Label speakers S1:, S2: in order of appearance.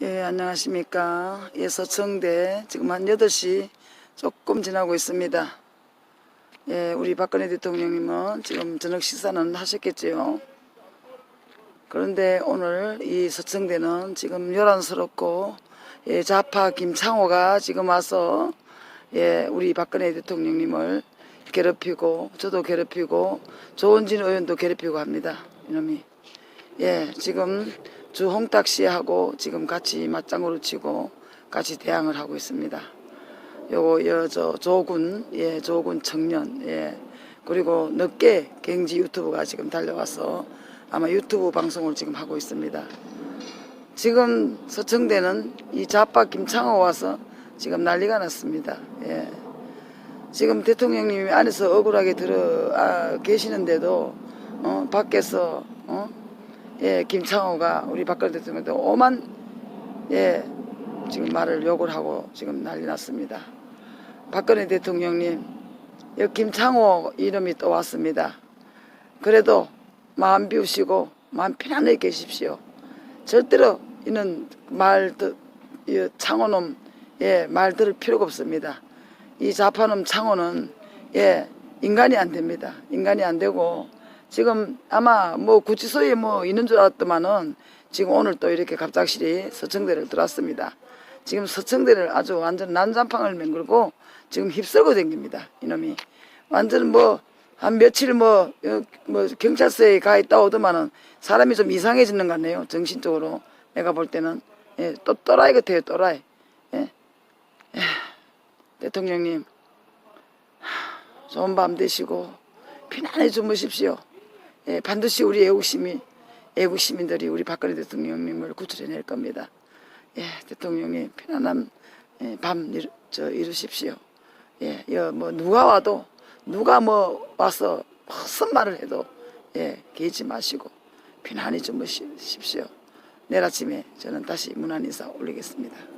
S1: 예, 안녕하십니까. 예, 서청대 지금 한 8시 조금 지나고 있습니다. 예, 우리 박근혜 대통령님은 지금 저녁 식사는 하셨겠지요. 그런데 오늘 이 서청대는 지금 요란스럽고 예, 좌파 김창호가 지금 와서 예, 우리 박근혜 대통령님을 괴롭히고 저도 괴롭히고 조원진 의원도 괴롭히고 합니다. 이놈이. 예, 지금 주홍탁 씨하고 지금 같이 맞장구를 치고 같이 대항을 하고 있습니다. 요거 여저 조군 예 조군 청년 예 그리고 늦게 경지 유튜브가 지금 달려와서 아마 유튜브 방송을 지금 하고 있습니다. 지금 서청대는 이 좌파 김창호 와서 지금 난리가 났습니다. 예. 지금 대통령님이 안에서 억울하게 들어 아, 계시는데도 어, 밖에서 어? 예, 김창호가 우리 박근혜 대통령도 오만 예, 지금 말을 욕을 하고 지금 난리 났습니다. 박근혜 대통령님, 여기 김창호 이름이 또 왔습니다. 그래도 마음 비우시고 마음 편안하게 계십시오. 절대로 이는 말, 듣- 이 창호놈, 예, 말 들을 필요가 없습니다. 이 좌파놈 창호는, 예, 인간이 안 됩니다. 인간이 안 되고, 지금 아마 뭐 구치소에 뭐 있는 줄 알았더만은 지금 오늘 또 이렇게 갑작스레 서청대를 들어왔습니다. 지금 서청대를 아주 완전 난장판을 맹글고 지금 휩쓸고 댕깁니다. 이놈이. 완전 뭐 한 며칠 뭐, 어, 뭐 경찰서에 가 있다 오더만은 사람이 좀 이상해지는 것 같네요. 정신적으로. 내가 볼 때는. 예, 또 또라이 같아요. 또라이. 예. 예. 대통령님. 하, 좋은 밤 되시고 편안히 주무십시오. 예, 반드시 우리 애국 시민, 애국 시민들이 우리 박근혜 대통령님을 구출해낼 겁니다. 예, 대통령님 편안한 예, 밤 이루, 저, 이루십시오. 예, 여, 뭐 누가 와도 누가 뭐 와서 무슨 말을 해도 예, 개의치 마시고 편안히 주무십시오. 내일 아침에 저는 다시 문안 인사 올리겠습니다.